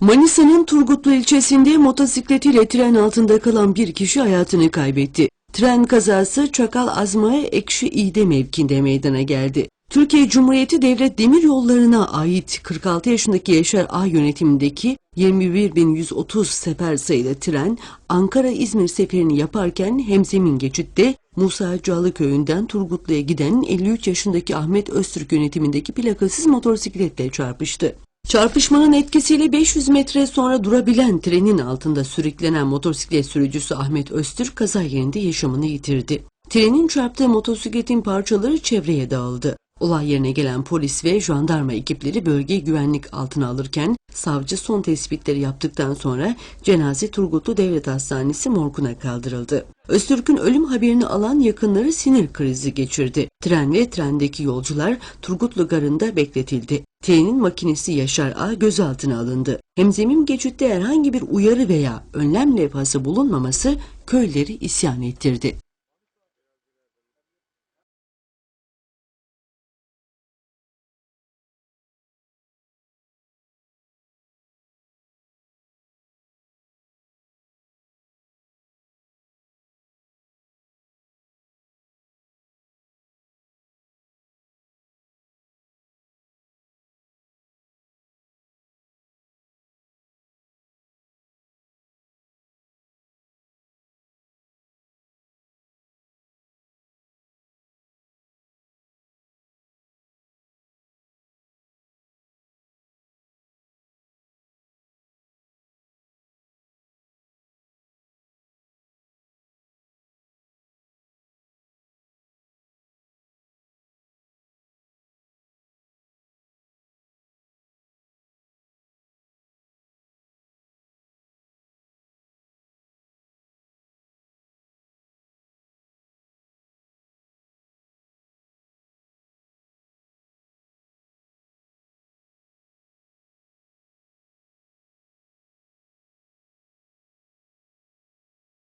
Manisa'nın Turgutlu ilçesinde motosikletiyle tren altında kalan bir kişi hayatını kaybetti. Tren kazası Çakal Azma'ya Ekşi İğde mevkinde meydana geldi. Türkiye Cumhuriyeti Devlet Demir Yolları'na ait 46 yaşındaki Yaşar A yönetimindeki 21.130 sefer sayılı tren Ankara-İzmir seferini yaparken hemzemin geçitte Musa Cağlı köyünden Turgutlu'ya giden 53 yaşındaki Ahmet Öztürk yönetimindeki plakasız motosikletle çarpıştı. Çarpışmanın etkisiyle 500 metre sonra durabilen trenin altında sürüklenen motosiklet sürücüsü Ahmet Öztürk kaza yerinde yaşamını yitirdi. Trenin çarptığı motosikletin parçaları çevreye dağıldı. Olay yerine gelen polis ve jandarma ekipleri bölgeyi güvenlik altına alırken savcı son tespitleri yaptıktan sonra cenaze Turgutlu Devlet Hastanesi morguna kaldırıldı. Öztürk'ün ölüm haberini alan yakınları sinir krizi geçirdi. Tren ve trendeki yolcular Turgutlu Garı'nda bekletildi. Trenin makinesi Yaşar A gözaltına alındı. Hemzemin geçitte herhangi bir uyarı veya önlem levhası bulunmaması köyleri isyan ettirdi.